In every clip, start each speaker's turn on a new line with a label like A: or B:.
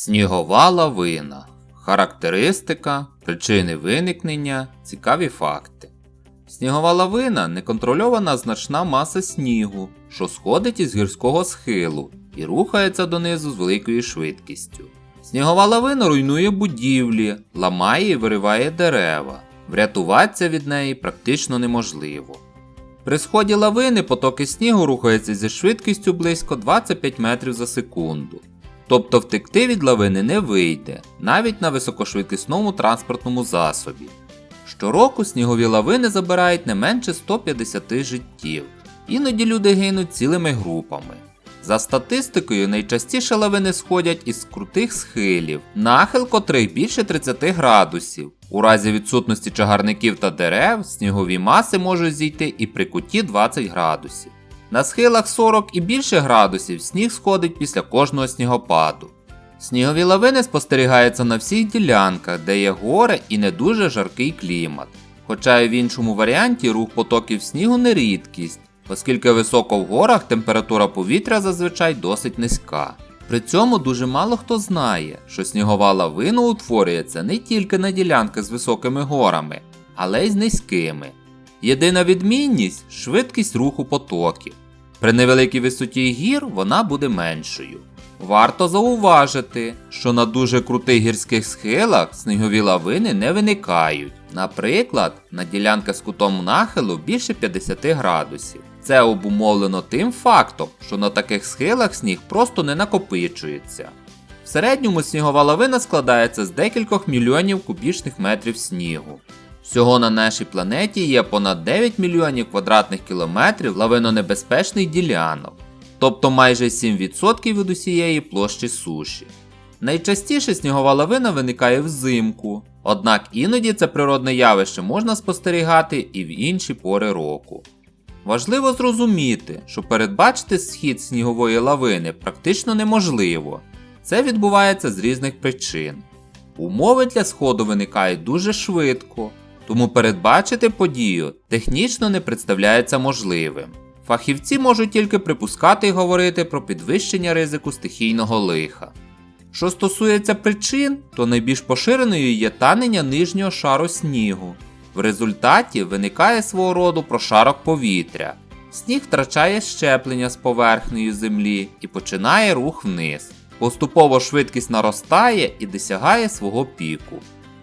A: Снігова лавина. Характеристика, причини виникнення, цікаві факти. Снігова лавина неконтрольована значна маса снігу, що сходить із гірського схилу і рухається донизу з великою швидкістю. Снігова лавина руйнує будівлі, ламає і вириває дерева. Врятуватися від неї практично неможливо. При сході лавини потоки снігу рухаються зі швидкістю близько 25 метрів за секунду. Тобто втекти від лавини не вийде, навіть на високошвидкісному транспортному засобі. Щороку снігові лавини забирають не менше 150 життів. Іноді люди гинуть цілими групами. За статистикою, найчастіше лавини сходять із крутих схилів, нахил котрих більше 30 градусів. У разі відсутності чагарників та дерев снігові маси можуть зійти і при куті 20 градусів. На схилах 40 і більше градусів сніг сходить після кожного снігопаду. Снігові лавини спостерігаються на всіх ділянках, де є гори і не дуже жаркий клімат. Хоча і в іншому варіанті рух потоків снігу не рідкість, оскільки високо в горах температура повітря зазвичай досить низька. При цьому дуже мало хто знає, що снігова лавина утворюється не тільки на ділянках з високими горами, але й з низькими. Єдина відмінність швидкість руху потоків. При невеликій висоті гір вона буде меншою. Варто зауважити, що на дуже крутих гірських схилах снігові лавини не виникають. Наприклад, на ділянках з кутом нахилу більше 50 градусів. Це обумовлено тим фактом, що на таких схилах сніг просто не накопичується. В середньому снігова лавина складається з декількох мільйонів кубічних метрів снігу. Всього на нашій планеті є понад 9 мільйонів квадратних кілометрів лавинонебезпечних ділянок, тобто майже 7% від усієї площі суші. Найчастіше снігова лавина виникає взимку, однак іноді це природне явище можна спостерігати і в інші пори року. Важливо зрозуміти, що передбачити схід снігової лавини практично неможливо. Це відбувається з різних причин. Умови для сходу виникають дуже швидко, тому передбачити подію технічно не представляється можливим. Фахівці можуть тільки припускати і говорити про підвищення ризику стихійного лиха. Що стосується причин, то найбільш поширеною є танення нижнього шару снігу. В результаті виникає свого роду прошарок повітря. Сніг втрачає щеплення з поверхнею землі і починає рух вниз. Поступово швидкість наростає і досягає свого піку.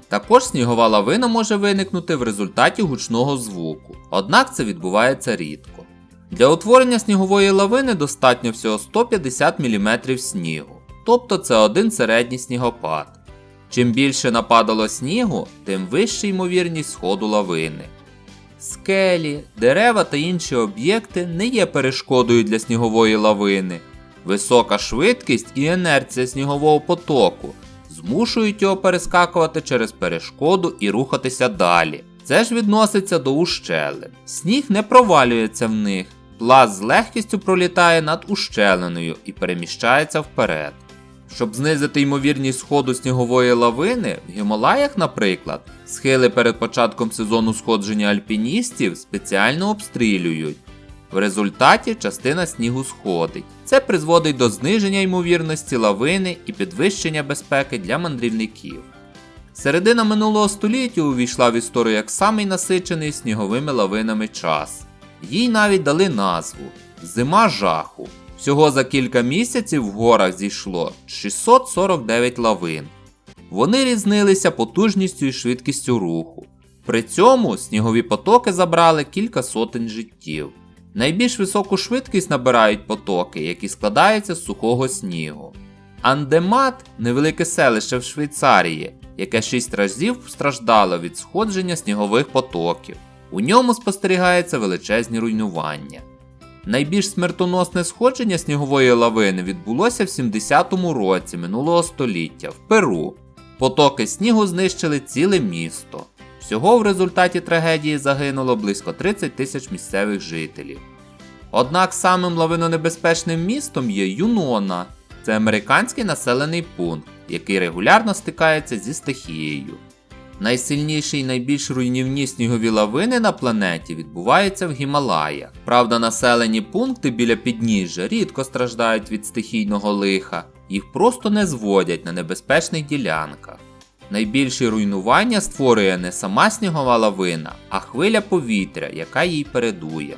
A: Також снігова лавина може виникнути в результаті гучного звуку, однак це відбувається рідко. Для утворення снігової лавини достатньо всього 150 мм снігу, тобто це один середній снігопад. Чим більше нападало снігу, тим вища ймовірність сходу лавини. Скелі, дерева та інші об'єкти не є перешкодою для снігової лавини. Висока швидкість і інерція снігового потоку змушують його перескакувати через перешкоду і рухатися далі. Це ж відноситься до ущелин. Сніг не провалюється в них, пласт з легкістю пролітає над ущелиною і переміщається вперед. Щоб знизити ймовірність сходу снігової лавини, в Гімалаях, наприклад, схили перед початком сезону сходження альпіністів спеціально обстрілюють. В результаті частина снігу сходить. Це призводить до зниження ймовірності лавини і підвищення безпеки для мандрівників. Середина минулого століття увійшла в історію як самий насичений сніговими лавинами час. Їй навіть дали назву Зима жаху. Всього за кілька місяців в горах зійшло 649 лавин. Вони різнилися потужністю і швидкістю руху. При цьому снігові потоки забрали кілька сотень життів. Найбільш високу швидкість набирають потоки, які складаються з сухого снігу. Андемат невелике селище в Швейцарії, яке 6 разів страждало від сходження снігових потоків. У ньому спостерігається величезні руйнування. Найбільш смертоносне сходження снігової лавини відбулося в 70-му році минулого століття в Перу. Потоки снігу знищили ціле місто. Всього в результаті трагедії загинуло близько 30 тисяч місцевих жителів. Однак самим лавинонебезпечним містом є Юнона, це американський населений пункт, який регулярно стикається зі стихією. Найсильніші і найбільш руйнівні снігові лавини на планеті відбуваються в Гімалаях. Правда, населені пункти біля підніжжя рідко страждають від стихійного лиха, їх просто не зводять на небезпечних ділянках. Найбільші руйнування створює не сама снігова лавина, а хвиля повітря, яка їй передує.